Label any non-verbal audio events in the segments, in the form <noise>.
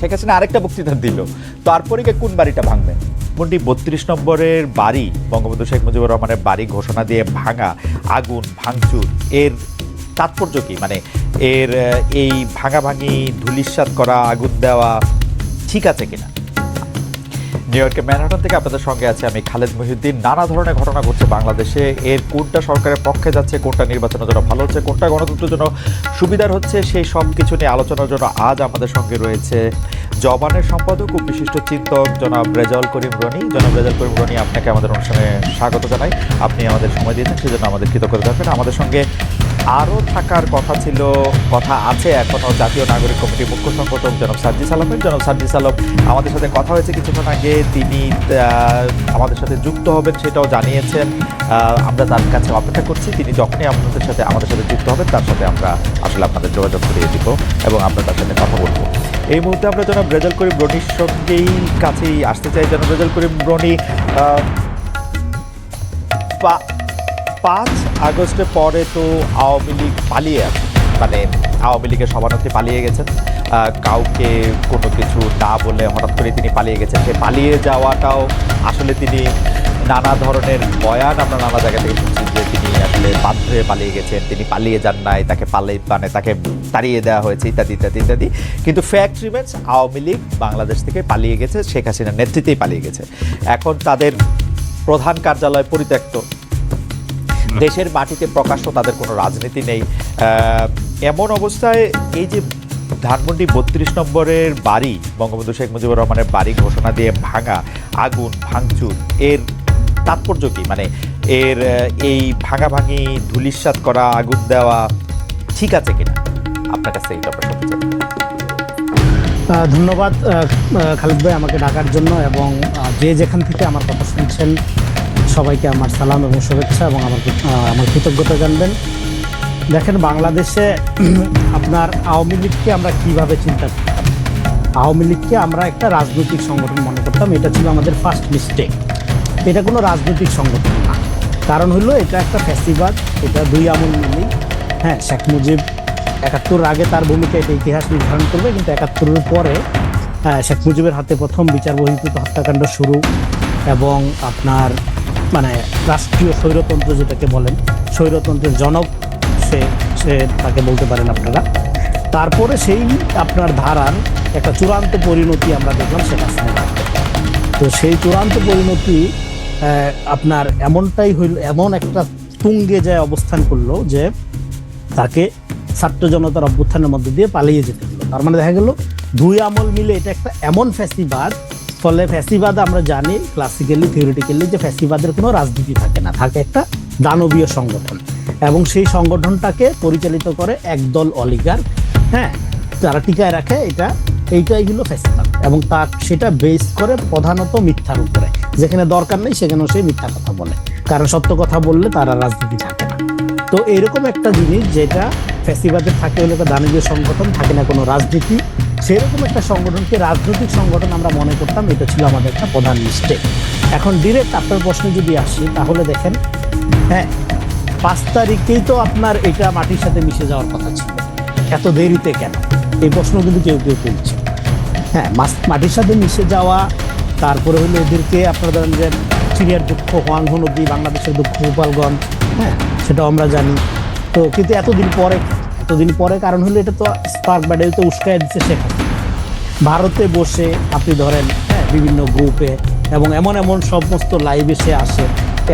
শেখ হাসিনা আরেকটা বক্তৃতা দিল। তারপরে গিয়ে কোন বাড়িটা ভাঙবে? মন্ডি বত্রিশ নম্বরের বাড়ি, বঙ্গবন্ধু শেখ মুজিবুর রহমানের বাড়ি ঘোষণা দিয়ে ভাঙা, আগুন, ভাঙচুর, এর তাৎপর্য কি? মানে এর, এই ভাঙাভাঙি ধুলিস্বাদ করা, আগুন দেওয়া ঠিক আছে কিনা? নিউ ইয়র্কের ম্যানহাটন থেকে আপনাদের সঙ্গে আছে আমি খালেদ মহিউদ্দিন। নানা ধরনের ঘটনা ঘটছে বাংলাদেশে। এর কোনটা সরকারের পক্ষে যাচ্ছে, কোনটা নির্বাচনের জন্য ভালো হচ্ছে, কোনটা গণতন্ত্রের জন্য সুবিধার হচ্ছে, সেই সব কিছু নিয়ে আলোচনার জন্য আজ আমাদের সঙ্গে রয়েছে জবানের সম্পাদক ও বিশিষ্ট চিন্তক জনাব রেজাউল করিম রনি। জনাব রেজাউল করিম রনি, আপনাকে আমাদের অনুষ্ঠানে স্বাগত জানাই। আপনি আমাদের সময় দিয়েছেন, সেজন্য আমাদের কৃতজ্ঞতা থাকবেন আমাদের সঙ্গে আরও থাকার কথা ছিল, কথা আছে এখনও জাতীয় নাগরিক কমিটির মুখ্য সংগঠক জনাব সার্জিস আলমের জনাব সার্জিস আলম আমাদের সাথে কথা হয়েছে কিছুক্ষণ আগে, তিনি আমাদের সাথে যুক্ত হবেন সেটাও জানিয়েছেন। আমরা তার কাছে অপেক্ষা করছি, তিনি যখনই আপনাদের সাথে, আমাদের সাথে যুক্ত হবেন, তার সাথে আমরা আসলে আপনাদের যোগাযোগ করিয়ে দিব এবং আমরা তার সাথে কথা বলব। এই মুহূর্তে আমরা জনাব রেজাল করিম রনির সঙ্গেই কাছেই আসতে চাই। জনাব রেজাল করিম রনি পাঁচ আগস্টের পরে তো আওয়ামী লীগ পালিয়ে আছে মানে আওয়ামী লীগের সভানেত্রী পালিয়ে গেছেন। কাউকে কোনো কিছু না বলে হঠাৎ করে তিনি পালিয়ে গেছেন। সে পালিয়ে যাওয়াটাও আসলে তিনি নানা ধরনের বয়ান আমরা নানা জায়গা থেকে শুনছি যে তিনি আসলে বাধ্য হয়ে পালিয়ে গেছেন। তিনি পালিয়ে যান নাই, তাকে পালিয়ে মানে তাকে তাড়িয়ে দেওয়া হয়েছে, ইত্যাদি ইত্যাদি ইত্যাদি। কিন্তু fact remains Awami League Bangladesh থেকে পালিয়ে গেছে, শেখ হাসিনার নেতৃত্বেই পালিয়ে গেছে। এখন তাদের প্রধান কার্যালয় পরিত্যক্ত। দেশের মাটিতে প্রকাশ্য তাদের কোনো রাজনীতি নেই। এমন অবস্থায় এই যে ধানমন্ডি বত্রিশ নম্বরের বাড়ি বঙ্গবন্ধু শেখ মুজিবুর রহমানের বাড়ি ঘোষণা দিয়ে ভাঙা আগুন ভাঙচুর এর তাৎপর্য কি? মানে এর এই ভাঙাভাঙি ধুলিস্বাদ করা আগুন দেওয়া ঠিক আছে কিনা? আপনার কাছে এই ব্যাপারে শুনতে চাই। আহ, ধন্যবাদ খালিদ ভাই আমাকে ডাকার জন্য এবং যে যেখান থেকে আমার কথা শুনছেন সবাইকে আমার সালাম এবং শুভেচ্ছা এবং আমার আমার কৃতজ্ঞতা জানবেন। দেখেন, বাংলাদেশে <clears throat> আপনার আওয়ামী লীগকে আমরা কীভাবে চিন্তা করতাম আওয়ামী লীগকে আমরা একটা রাজনৈতিক সংগঠন মনে করতাম। এটা ছিল আমাদের ফার্স্ট মিস্টেক এটা কোনো রাজনৈতিক সংগঠন না। কারণ হলো, এটা একটা ফ্যাসিবাদ, এটা দুই আমল মিলেই হ্যাঁ শেখ মুজিব একাত্তর আগে তার ভূমিকা এটা ইতিহাস নির্ধারণ করবে, কিন্তু একাত্তরের পরে শেখ মুজিবের হাতে প্রথম বিচার বহির্ভূত হত্যাকাণ্ড শুরু এবং আপনার মানে রাষ্ট্রীয় স্বৈরতন্ত্র যেটাকে বলেন, স্বৈরতন্ত্রের জনক সে সে তাকে বলতে পারেন আপনারা। তারপরে সেই আপনার ধারার একটা চূড়ান্ত পরিণতি আমরা দেখলাম সেটা তো সেই চূড়ান্ত পরিণতি আপনার এমনটাই হইল, এমন একটা তুঙ্গে যায় অবস্থান করল যে তাকে ছাত্র জনতার অভ্যুত্থানের মধ্যে দিয়ে পালিয়ে যেতে হলো। তার মানে দেখা গেল দুই আমল মিলে এটা একটা এমন ফ্যাসিবাদ ফলে ফ্যাসিবাদ আমরা জানি ক্লাসিক্যালি থিওরিটিক্যালি যে ফ্যাসিবাদের কোনো রাজনীতি থাকে না, থাকে একটা দানবীয় সংগঠন। এবং সেই সংগঠনটাকে পরিচালিত করে একদল অলিগার হ্যাঁ যারা টিকায় রাখে, এটা, এইটাই হলো ফ্যাসিবাদ। এবং তার, সেটা বেস করে প্রধানত মিথ্যার উপরে। যেখানে দরকার নেই, সেখানেও সে মিথ্যা কথা বলে। কারণ সত্য কথা বললে তারা রাজনীতি থাকে না। তো এরকম একটা জিনিস যেটা ফ্যাসিবাদের থাকে হলো একটা দানবীয় সংগঠন, থাকে না কোনো রাজনীতি সেরকম একটা সংগঠনকে রাজনৈতিক সংগঠন আমরা মনে করতাম? এটা ছিল আমাদের একটা প্রধান মিস্টেক এখন ডিরেক্ট আপনার প্রশ্নে যদি আসি, তাহলে দেখেন হ্যাঁ পাঁচ তারিখেই তো আপনার এটা মাটির সাথে মিশে যাওয়ার কথা ছিল। এত দেরিতে কেন? এই প্রশ্ন কিন্তু কেউ কেউ তুলছে। হ্যাঁ মাটির সাথে মিশে যাওয়া, তারপরে হলো এদেরকে আপনারা ধরেন যে সিরিয়ার দুঃখ হোয়াংহ নদী বাংলাদেশের দুঃখ, গোপালগঞ্জ হ্যাঁ সেটাও আমরা জানি। তো কিন্তু এতদিন পরে এতদিন পরে কারণ হলো এটা তো স্পার্ক ব্যাডেল তো উস্কায় দিচ্ছে শেখ। ভারতে বসে আপনি ধরেন হ্যাঁ বিভিন্ন গ্রুপে এবং এমন এমন সমস্ত লাইভে সে আসে।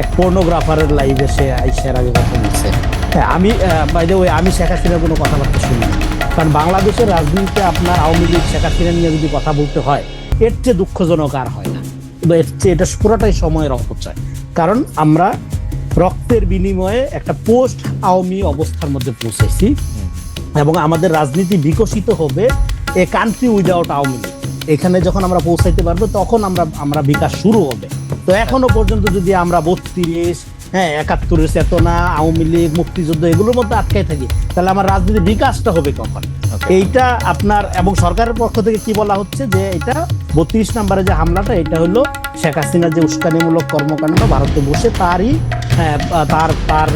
এক পর্নোগ্রাফারের লাইভে সে আইসার আগে কথা বলছে। হ্যাঁ আমি বাইদে ওই আমি শেখ হাসিনার কোনো কথাবার্তা শুনি। কারণ বাংলাদেশের রাজনীতিতে আপনার আওয়ামী লীগ, শেখ হাসিনা নিয়ে যদি কথা বলতে হয়, এর চেয়ে দুঃখজনক আর হয় না। এর চেয়ে এটা পুরোটাই সময়ের অপচয়। কারণ আমরা রক্তের বিনিময়ে একটা পোস্ট আওয়ামী অবস্থার মধ্যে পৌঁছেছি। এবং আমাদের রাজনীতি বিকশিত হবে a country without Awami League. এখানে যখন আমরা পৌঁছাইতে পারব তখন আমরা আমরা বিকাশ শুরু হবে। তো এখনও পর্যন্ত যদি আমরা বত্রিশ হ্যাঁ একাত্তরের চেতনা আওয়ামী লীগ মুক্তিযুদ্ধ এগুলোর মধ্যে আটকাই থাকি তাহলে আমার রাজনীতির বিকাশটা হবে কখন? এইটা আপনার এবং সরকারের পক্ষ থেকে কি বলা হচ্ছে যে এটা বত্রিশ নম্বরে যে হামলাটা এটা হলো শেখ হাসিনার যে উস্কানিমূলক কর্মকাণ্ড ভারতে বসে তারই হ্যাঁ, তার তার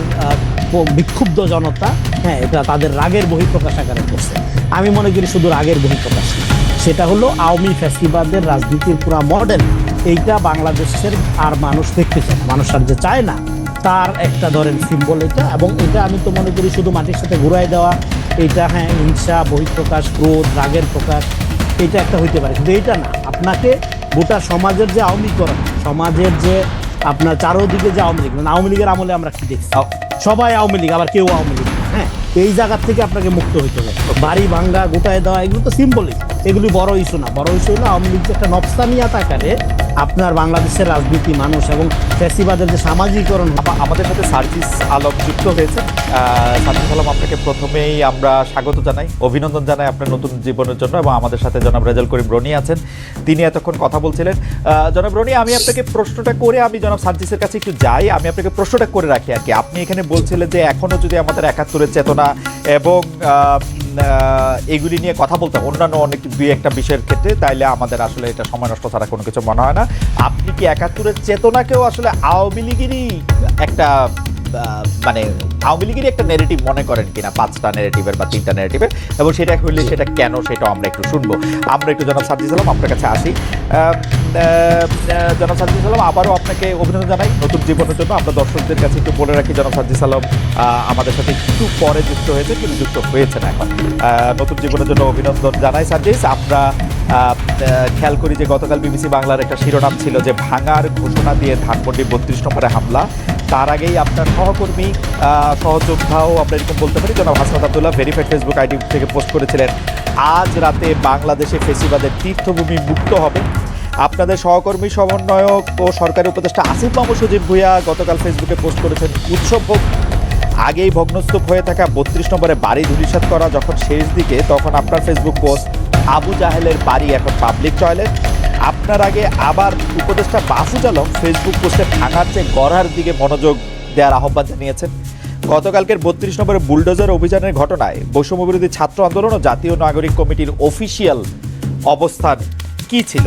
বিক্ষুব্ধ জনতা হ্যাঁ এটা তাদের রাগের বহিঃপ্রকাশ আকারে করছে। আমি মনে করি শুধু রাগের বহিঃপ্রকাশ সেটা হলো আওয়ামী ফ্যাসিবাদের রাজনীতির পুরা মডেল এইটা বাংলাদেশের আর মানুষ দেখতে চায় মানুষ আর যে চায় না, তার একটা ধরেন সিম্বল এটা। এবং এটা আমি তো মনে করি শুধু মাটির সাথে ঘুরাই দেওয়া। এটা হ্যাঁ হিংসা, বহিঃপ্রকাশ, ক্রোধ, রাগের প্রকাশ, এটা একটা হইতে পারে। কিন্তু এইটা না। আপনাকে গোটা সমাজের যে আওয়ামীকরণ সমাজের যে আপনার চারোদিকে যে আওয়ামী লীগ মানে আওয়ামী লীগের আমলে আমরা কি দেখছি? সবাই আওয়ামী লীগ, আবার কেউ আওয়ামী লীগ। হ্যাঁ এই জায়গার থেকে আপনাকে মুক্ত হইতে হবে। বাড়ি ভাঙ্গা, গোটায় দেওয়া, এগুলো তো সিম্বলিক এগুলি বড় ইস্যু না। বড় ইস্যু হলো আওয়ামী লীগ যে একটা নফসানিয়াত আকারে আপনার বাংলাদেশের রাজনীতি মানুষ এবং ফ্যাসিবাদের যে সামাজিকরণ আমা- আমাদের সাথে সার্জিস আলম যুক্ত হয়েছে। সার্জিস আলম, আপনাকে প্রথমেই আমরা স্বাগত জানাই, অভিনন্দন জানাই আপনার নতুন জীবনের জন্য এবং আমাদের সাথে জনাব রেজাল করিম রনি আছেন। তিনি এতক্ষণ কথা বলছিলেন। জনাব রনি, আমি আপনাকে প্রশ্নটা করে আমি জনাব সার্জিসের কাছে একটু যাই, আমি আপনাকে প্রশ্নটা করে রাখি আর কি। আপনি এখানে বলছিলেন যে এখনও যদি আমাদের একাত্তরের চেতনা এবং এগুলি নিয়ে কথা বলতে অন্যান্য অনেক দুই একটা বিষয়ের ক্ষেত্রে তাইলে আমাদের আসলে এটা সময় নষ্ট ছাড়া কোনো কিছু মনে হয় না। আপনি কি একাত্তরের চেতনাকেও আসলে আওয়ামী লীগেরই একটা মানে আওয়ামী লীগেরই একটা নেগেটিভ মনে করেন কিনা পাঁচটা নেগেটিভের বা তিনটা নেগেটিভের এবং সেটা হইলে সেটা কেন সেটা আমরা একটু শুনব। আমরা একটু জনাব সার্জি সালাম আপনার কাছে আসি। জনাব সার্জি সালাম আবারও আপনাকে অভিনন্দন জানাই নতুন জীবনের জন্য। আমরা দর্শকদের কাছে একটু বলে রাখি জনাব সার্জি সালাম আমাদের সাথে একটু পরে যুক্ত হয়েছে কিন্তু যুক্ত হয়েছে না এখন। নতুন জীবনের জন্য অভিনন্দন জানাই সার্জিস। আমরা খেয়াল করি যে গতকাল বিবিসি বাংলার একটা শিরোনাম ছিল যে ভাঙার ঘোষণা দিয়ে ধানমন্ডি বত্রিশ নম্বরে হামলা। তার আগেই আপনার সহকর্মী সহযোদ্ধাও আমরা এরকম বলতে পারি। জনাব Hasnat Abdullah verified Facebook ID থেকে পোস্ট করেছিলেন। আজ রাতে বাংলাদেশে ফেসিবাদের তীর্থভূমি মুক্ত হবে। আপনাদের সহকর্মী, সমন্বয়ক ও সরকারি উপদেষ্টা আসিফ মাহমুদ সজীব ভুইয়া গতকাল ফেসবুকে পোস্ট করেছেন, উৎসব হোক আগেই ভগ্নস্তূপ হয়ে থাকা বত্রিশ নম্বরে বাড়ি ধূলিসাৎ করা যখন শেষ দিকে, তখন আপনার ফেসবুক পোস্ট, আবু জাহেলের বাড়ি এখন পাবলিক টয়লেট। আপনার আগে আবার উপদেষ্টা বাসুজ আলম ফেসবুক পোস্টে ভাঙার চেয়ে গড়ার দিকে মনোযোগ দেওয়ার আহ্বান জানিয়েছেন। গতকালকের বত্রিশ নম্বরের বুলডোজার অভিযানের ঘটনায় বৈষম্য বিরোধী ছাত্র আন্দোলন ও জাতীয় নাগরিক কমিটির অফিসিয়াল অবস্থান কি ছিল?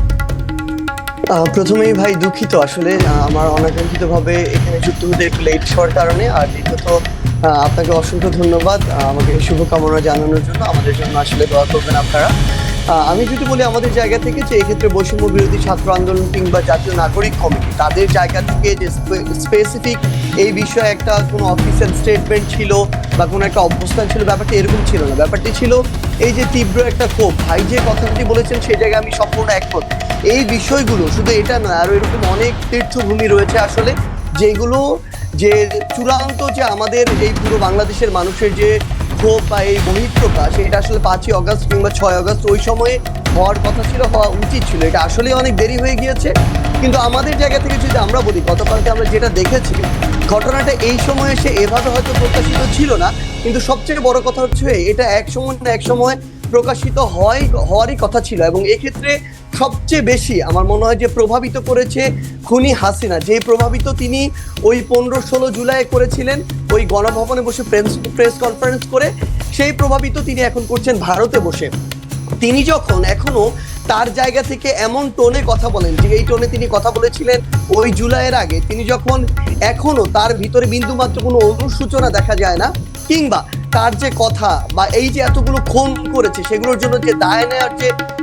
প্রথমেই ভাই দুঃখিত আসলে আমার অনাকাঙ্ক্ষিতভাবে এখানে যুক্ত হতে একটু লেট হওয়ার কারণে, আর দ্বিতীয়ত আপনাকে অসংখ্য ধন্যবাদ আমাকে শুভকামনা জানানোর জন্য, আমাদের জন্য আসলে দোয়া করবেন আপনারা। আমি যদি বলি আমাদের জায়গা থেকে যে এক্ষেত্রে বৈষম্য বিরোধী ছাত্র আন্দোলন কিংবা জাতীয় নাগরিক কমিটি, তাদের জায়গা থেকে যে স্পেসিফিক এই বিষয়ে একটা কোনো অফিসিয়াল স্টেটমেন্ট ছিল বা কোনো একটা অবস্থান ছিল, ব্যাপারটা এরকম ছিল না। ব্যাপারটি ছিল এই যে তীব্র একটা ক্ষোভ। ভাই যে কথাটি বলেছেন সেই জায়গায় আমি সম্পূর্ণ একমত। এই বিষয়গুলো, শুধু এটা নয় আরও এরকম অনেক তীর্থভূমি রয়েছে আসলে, যেগুলো যে চূড়ান্ত যে আমাদের এই পুরো বাংলাদেশের মানুষের যে ক্ষোভ বা এই বহিঃপ্রকাশ, এটা আসলে পাঁচই অগস্ট কিংবা ছয় অগস্ট ওই সময়ে হওয়ার কথা ছিল, হওয়া উচিত ছিল। এটা আসলে অনেক দেরি হয়ে গিয়েছে। কিন্তু আমাদের জায়গা থেকে যদি আমরা বলি, গতকালকে আমরা যেটা দেখেছি, ঘটনাটা এই সময় এসে এভাবে হয়তো প্রকাশিত ছিল না, কিন্তু সবচেয়ে বড় কথা হচ্ছে, এটা এক সময় না এক সময় প্রকাশিত হয়, হওয়ারই কথা ছিল। এবং এক্ষেত্রে সবচেয়ে বেশি আমার মনে হয় যে প্রভাবিত করেছে খুনি হাসিনা। যে প্রভাবিত তিনি ওই পনেরো ষোলো জুলাই করেছিলেন, ওই গণভবনে বসে প্রেস প্রেস কনফারেন্স করে, সেই প্রভাবিত তিনি এখন করছেন ভারতে বসে। তিনি যখন এখনও তার জায়গা থেকে এমন টোনে কথা বলেন, যে এই টোনে তিনি কথা বলেছিলেন ওই জুলাইয়ের আগে, তিনি যখন এখনও তার ভিতরে বিন্দুমাত্র কোনো অনুসূচনা দেখা যায় না, কিংবা তার যে কথা বা এই যে এতগুলো খুন করেছে, সেগুলোর জন্য যে দায় নেওয়ার যে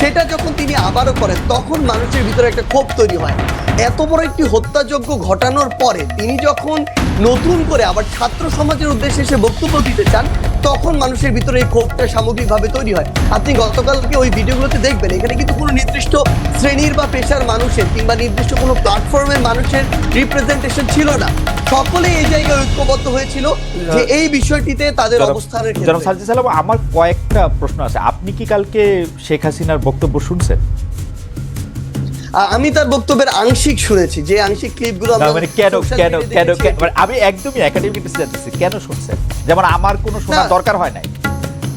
সেটা যখন তিনি আবারও করেন, তখন মানুষের ভিতরে একটা ক্ষোভ তৈরি হয়। এত বড় একটি হত্যাযজ্ঞ ঘটানোর পরে তিনি যখন নতুন করে আবার ছাত্র সমাজের উদ্দেশ্যে এসে বক্তব্য দিতে চান, তখন মানুষের ভিতরে এই ক্ষোভটা সামগ্রিকভাবে তৈরি হয়। আপনি গতকালকে ওই ভিডিওগুলোতে দেখবেন, এখানে কিন্তু কোনো নির্দিষ্ট শ্রেণির বা পেশার মানুষের কিংবা নির্দিষ্ট কোনো প্ল্যাটফর্মের মানুষের রিপ্রেজেন্টেশন ছিল না। সকলে এই জায়গায় ঐক্যবদ্ধ হয়েছিল যে এই বিষয়টিতে তাদের অবস্থানের ক্ষেত্রে। আমার কয়েকটা প্রশ্ন আছে। আপনি কি কালকে শেখ হাসিনার বক্তব্য শুনছেন? আমি তার বক্তব্যের আংশিক শুনেছি। যে আংশিক ক্লিপগুলো মানে কেন কেন কেন মানে আমি একদমই একাডেমিক জানতেছি কেন শুনছেন? যেমন আমার কোনো শোনার দরকার হয় নাই।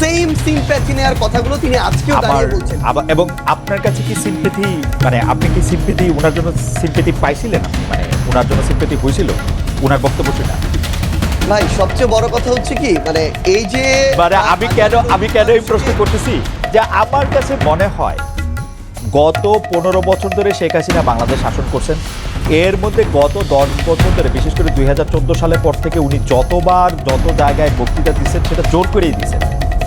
সেম সিম্প্যাথি নেওয়ার কথাগুলো তিনি আজকেও দাঁড়িয়ে বলছেন। এবং আপনার কাছে কি সিম্পেথি মানে আপনি কি সিম্পেথি ওনার জন্য সিম্পেথি পাইছিলেন? মানে ওনার জন্য সিম্পেথি হয়েছিল? ওনার বক্তব্য শুনে ভাই সবচেয়ে বড় কথা হচ্ছে কি মানে এই যে মানে আমি কেন আমি কেন এই প্রশ্ন করতেছি? যে আমার কাছে মনে হয় গত পনেরো বছর ধরে শেখ হাসিনা বাংলাদেশ শাসন করছেন। এর মধ্যে গত দশ বছর ধরে বিশেষ করে দুই হাজার চোদ্দ সালের পর থেকে উনি যতবার যত জায়গায় বক্তৃতা দিচ্ছেন সেটা জোর করেই দিচ্ছেন।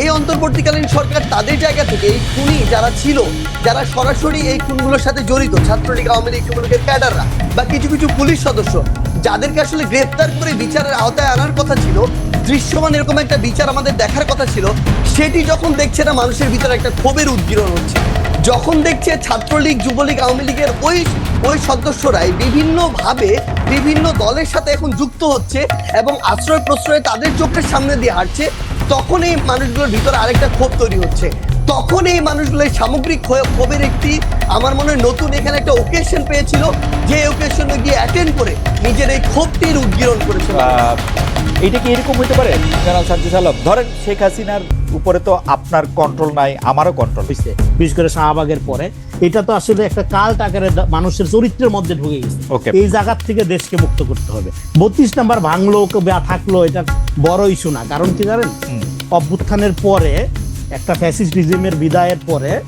এই অন্তর্বর্তীকালীন সরকার তাদের জায়গা থেকে এই খুনি যারা ছিল, যারা সরাসরি এই খুনগুলোর সাথে জড়িত, ছাত্রলীগ, আওয়ামী লীগ যুবলীগের ক্যাডাররা বা কিছু কিছু পুলিশ সদস্য, যাদেরকে আসলে গ্রেফতার করে বিচারের আওতায় আনার কথা ছিল, দৃশ্যমান এরকম একটা বিচার আমাদের দেখার কথা ছিল, সেটি যখন দেখছে না মানুষের ভিতরে একটা ক্ষোভের উদ্গীরণ হচ্ছে। যখন দেখছে ছাত্রলীগ, যুবলীগ, আওয়ামী লীগের ওই ওই সদস্যরাই বিভিন্নভাবে বিভিন্ন দলের সাথে এখন যুক্ত হচ্ছে এবং আশ্রয় প্রশ্রয়ে তাদের চোখের সামনে দিয়ে হাঁটছে তখন এই মানুষগুলোর ভিতরে আরেকটা ক্ষোভ তৈরি হচ্ছে। তখন এই মানুষগুলো এই সামগ্রিক ক্ষো- ক্ষোভের একটি আমার মনে হয় নতুন এখানে একটা ওকেশন পেয়েছিল যে ওকেশনে গিয়ে অ্যাটেন্ড করে নিজের এই ক্ষোভটির উদ্গীরণ করেছিল। এইটা কি এরকম হতে পারে? জনাব সাজ্জিদ আলম। ধরেন শেখ হাসিনার উপরে তো আপনার কন্ট্রোল নাই আমারও কন্ট্রোল হয়েছে বিশেষ করে শাহবাগের পরে। এটা তো আসলে একটা কাল্ট আকারে দা- মানুষের চরিত্রের মধ্যে ঢুকে গেছে. এই জায়গার থেকে দেশকে মুক্ত করতে হবে। বত্রিশ নাম্বার ভাঙলো বা থাকল এটা বড় ইস্যু না। কারণ কি জানেন? অভ্যুত্থানের পরে একটা ফ্যাসিস্টিজমের বিদায়ের পরে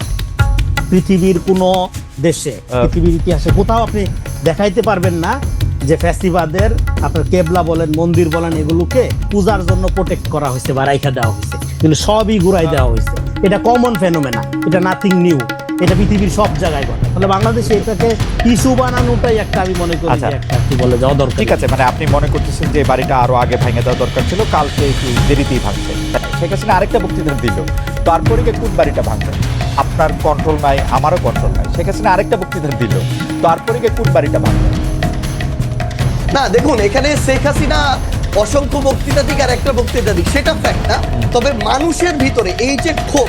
পৃথিবীর কোনো দেশে পৃথিবীর ইতিহাসে কোথাও আপনি দেখাইতে পারবেন না যে ফ্যাসিবাদের আপনার কেবলা বলেন মন্দির বলেন এগুলোকে পূজার জন্য প্রোটেক্ট করা হয়েছে বা রাইখা দেওয়া হয়েছে। কিন্তু সবই ঘুরাই দেওয়া হয়েছে। এটা কমন ফেনোমেনা এটা নাথিং নিউ এটা পৃথিবীর সব জায়গায় ঘটে। তাহলে বাংলাদেশে এটাকে ইস্যু বানানোটাই একটা আমি মনে করি আচ্ছা। একটা কি বলে যাওয়া দরকার। ঠিক আছে মানে আপনি মনে করতেছেন যে বাড়িটা আরও আগে ভেঙে দেওয়া দরকার ছিল কালকে একটু দেরিতেই ভাঙছে। শেখ হাসিনা আরেকটা বক্তৃতা দিল তারপরে গিয়ে কোন বাড়িটা ভাঙবে আপনার কন্ট্রোল নাই আমারও কন্ট্রোল নাই। শেখ হাসিনা আরেকটা বক্তৃতা দিল তারপরে গিয়ে কোন বাড়িটা ভাঙবে না দেখুন এখানে শেখ হাসিনা অসংখ্য বক্তৃতা দিক আর একটা বক্তৃতা দিক সেটা ফ্যাক্ট না। তবে মানুষের ভিতরে এই যে ক্ষোভ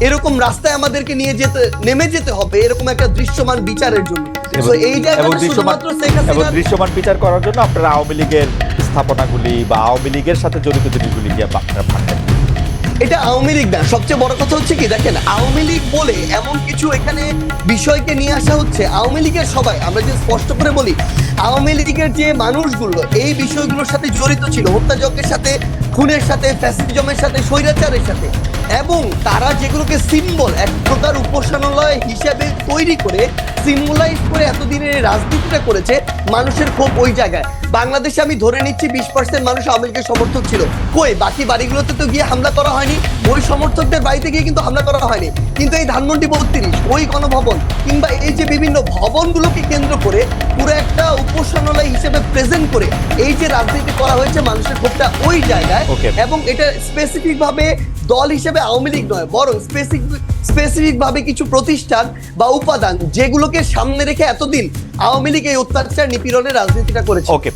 এরকম রাস্তায় আমাদেরকে নিয়ে যেতে নেমে যেতে হবে এরকম একটা দৃশ্যমান বিচারের জন্য। এই দৃশ্যমান বিচার করার জন্য আপনারা আওয়ামী লীগের স্থাপনাগুলি বা আওয়ামী লীগের সাথে জড়িত জিনিসগুলি গিয়ে আপনারা ভাঙবেন এটা আওয়ামী লীগ না সবচেয়ে বড় কথা হচ্ছে কি দেখেন আওয়ামী লীগ বলে এমন কিছু এখানে বিষয়কে নিয়ে আসা হচ্ছে আওয়ামী লীগের সবাই আমরা যে স্পষ্ট করে বলি আওয়ামী লীগের যে মানুষগুলো এই বিষয়গুলোর সাথে জড়িত ছিল হত্যাযজ্ঞের সাথে খুনের সাথে ফ্যাসিজমের সাথে স্বৈরাচারের সাথে। এবং তারা যেগুলোকে সিম্বল এক প্রকার উপাসনালয় হিসেবে তৈরি করে সিম্বলাইজ করে এতদিনের এই রাজনীতিটা করেছে মানুষের ক্ষোভ ওই জায়গায়। বাংলাদেশে আমি ধরে নিচ্ছি বিশ পার্সেন্ট মানুষ আওয়ামী লীগের সমর্থক ছিল। কই বাকি বাড়িগুলোতে তো গিয়ে হামলা করা হয়নি ওই সমর্থকদের বাড়িতে গিয়ে কিন্তু হামলা করা হয়নি। কিন্তু এই ধানমন্ডি বত্রিশ ওই গণভবন কিংবা এই যে বিভিন্ন ভবনগুলোকে কেন্দ্র করে পুরো একটা উপাসনালয় হিসেবে প্রেজেন্ট করে এই যে রাজনীতি করা হয়েছে মানুষের ক্ষোভটা ওই জায়গায়. এবং এটা স্পেসিফিক ভাবে দল হিসেবে আওয়ামী লীগ নয়, বরং স্পেসিফিক স্পেসিফিক ভাবে কিছু প্রতিষ্ঠান বা উপাদান যেগুলোকে সামনে রেখে এতদিন আওয়ামী লীগ এই অত্যাচার নিপীড়নের রাজনীতিটা করেছে। ওকে।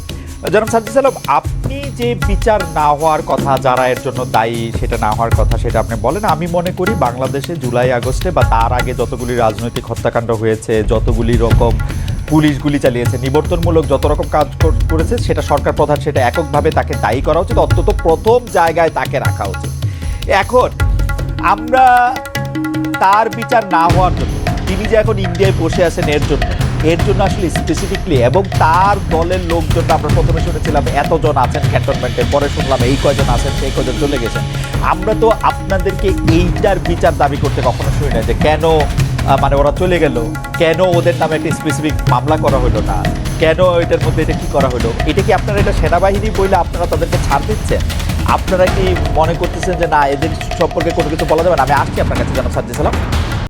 জনাব সাজ্জু সালাম আপনি যে বিচার না হওয়ার কথা, যারা এর জন্য দায়ী সেটা না হওয়ার কথা সেটা আপনি বলেন। আমি মনে করি বাংলাদেশে জুলাই, আগস্টে বা তার আগে যতগুলি রাজনৈতিক হত্যাকাণ্ড হয়েছে, যতগুলি রকম পুলিশ গুলি চালিয়েছে, নিবর্তনমূলক যত রকম কাজ করেছে, সেটা সরকার প্রধান সেটা এককভাবে তাকে দায়ী করা উচিত। অন্তত প্রথম জায়গায় তাকে রাখা উচিত। এখন আমরা তার বিচার না হওয়ার জন্য, তিনি যে এখন ইন্ডিয়ায় বসে আছেন এর জন্য এর জন্য আসলে স্পেসিফিকলি এবং তার দলের লোকজন আমরা প্রথমে শুনেছিলাম এতজন আছেন ক্যান্টনমেন্টে পরে শুনলাম এই কয়জন আছেন, সেই কয়জন চলে গেছেন। আমরা তো আপনাদেরকে এইটার বিচার দাবি করতে কখনো শুনি না যে কেন মানে ওরা চলে গেল। কেন ওদের নামে একটা স্পেসিফিক মামলা করা হলো না? কেন এটার মধ্যে এটা কী করা হলো? এটা কি আপনারা এটা সেনাবাহিনী বলে আপনারা তাদেরকে ছাড় দিচ্ছেন? আপনারা কি মনে করতেছেন যে না, এদের সম্পর্কে কোনো কিছু বলা যাবে না? আমি আসছি আপনার কাছে যেন সাজ্জি সালাম।